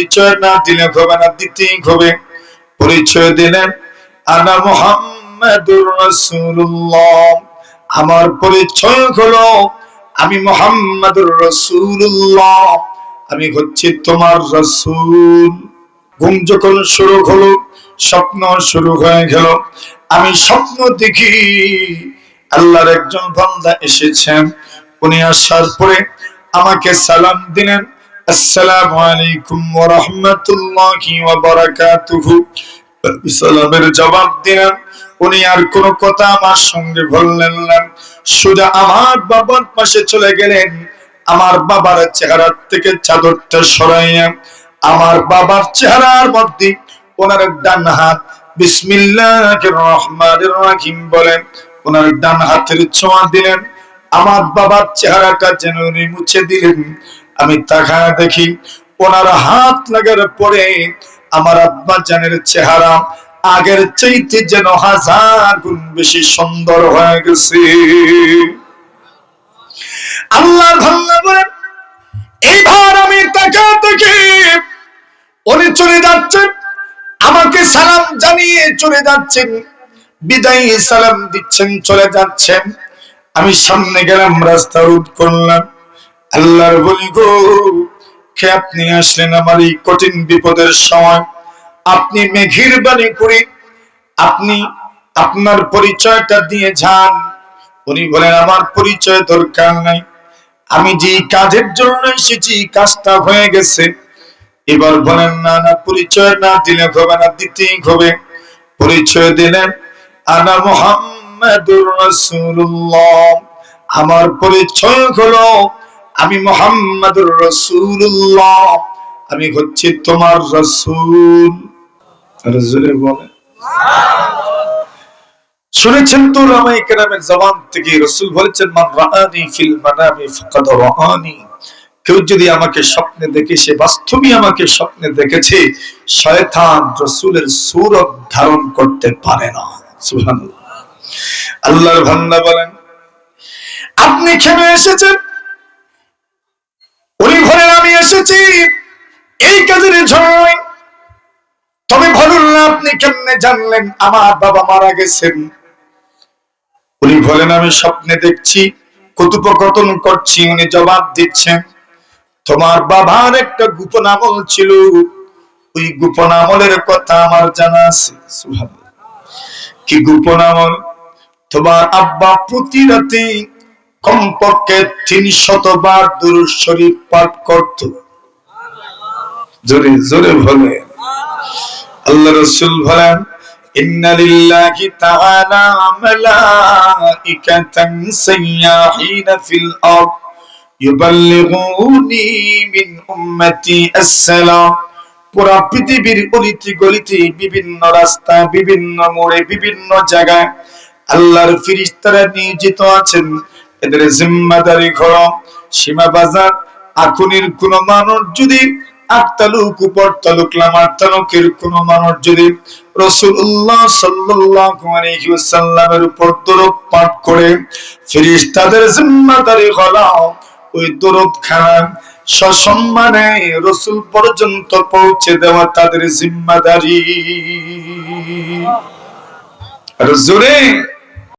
পরিচয় না দিলে হবে না দিতেই হবে পরিচয় দিলেন, আনা মুহাম্মাদুর রাসূলুল্লাহ। আমার পরিচয় হলো, আমি মোহাম্মদুর রাসূলুল্লাহ। আমি হচ্ছি তোমার রাসূল। ঘুম যখন শুরু হলো, স্বপ্ন শুরু হয়ে গেল। আমি স্বপ্ন দেখি, আল্লাহর একজন বান্দা এসেছেন। উনি আসার পরে আমাকে সালাম দিলেন আসসালামু আলাইকুম ওয়া রাহমাতুল্লাহি ওয়া বারাকাতুহু। সালামের জবাব উনি আর কোন কথা আমার সঙ্গে বললেন না। আমার বাবার পাশে চলে গেলেন, আমার বাবার চেহারার থেকে চাদরটা সরাইয়া, আমার বাবার চেহারার মধ্যে ওনার ডান হাত বিসমিল্লাহির রহমানির রহিম বলেন, ওনার ডান হাতের ছোঁয়া দিলেন, আমার বাবার চেহারাটা যেন উনি মুছে দিলেন। আমি তাকায় দেখি ওনার হাত লাগার পরে আমার আব্বা জানের চেহারা আগের চাইতে যেন হাজার গুণ বেশি সুন্দর হয়ে গেছে। আল্লাহর ভাল্লা বলেন এইবার আমি তাকা দেখি উনি চলে যাচ্ছেন, আমাকে সালাম জানিয়ে চলে যাচ্ছেন, বিদায়ী সালাম দিচ্ছেন, চলে যাচ্ছেন। আমি সামনে গেলাম, রাস্তা রোধ করলাম। আল্লাহর বলি গো কে আপনি আসলেন আমার এই কঠিন বিপদের সময়। আপনি মেঘের বাণী করে, আপনি আপনার পরিচয়টা দিয়ে যান। উনি বলেন, আমার পরিচয় দরকার নাই। আমি যে কাজের জন্য এসেছি কাজটা হয়ে গেছে। এবার বলেন, না না, পরিচয় না দিলে হবে না, দিতেই হবে। পরিচয় দিলেন, আনা মোহাম্মদুর রাসূলুল্লাহ। আমার পরিচয় হলো আমি মোহাম্মদুর রাসূলুল্লাহ। আমি হচ্ছি তোমার রাসূল। রাসূলে বলে শুনেছেন তো রামাই কেরামের জবান থেকে রসুল বলেছেন, মান রাআনি ফিল মানামি ফাকাদ রাআনি। কেউ যদি আমাকে স্বপ্নে দেখে, সে বাস্তবই আমাকে স্বপ্নে দেখেছে, শয়তান রসুলের সুরত ধারণ করতে পারে না। সুবহানাল্লাহ। আল্লাহর বান্দা বলেন, আপনি খেমে এসেছেন? এসেছি। এই কাজের ঝড়। তবে বলুন না, আপনি কেমনে জানলেন আমার বাবা মারা গেছেন? উনি বলেন, আমি স্বপ্নে দেখছি, কথোপকথন করছি, উনি জবাব দিচ্ছেন, তোমার বাবার একটা গোপন আমল ছিল। ওই গোপন আমলের কথা আমার জানা আছে। কি গোপন আমল? তোমার আব্বা প্রতি রাতে কমপক্ষে তিন শতবার দুরূদ শরীফ পাঠ করত জোরে জোরে বলে আল্লাহ রসুল বলেন إن لله تعالى ملائكة سياحين في الأرض يبلغوني من أمتي السلام পুরা পৃথিবীর অলিতে গলিতে বিভিন্ন রাস্তায় বিভিন্ন মোড়ে বিভিন্ন জায়গায় আল্লাহর ফিরিস্তারা নিয়োজিত আছেন এদের জিম্মাদারি ঘর সীমা বাজার আখুনির কোন মানুষ যদি আট তালুক উপর তালুক লামার তালুকের কোন মানুষ যদি রসুল্লাহ উপর দরুদ পাঠ করে জিম্মাদারি হলো ওই দরুদ খানা, সসম্মানে রসুল পর্যন্ত পৌঁছে দেওয়া তাদের জিম্মাদারি। জোরে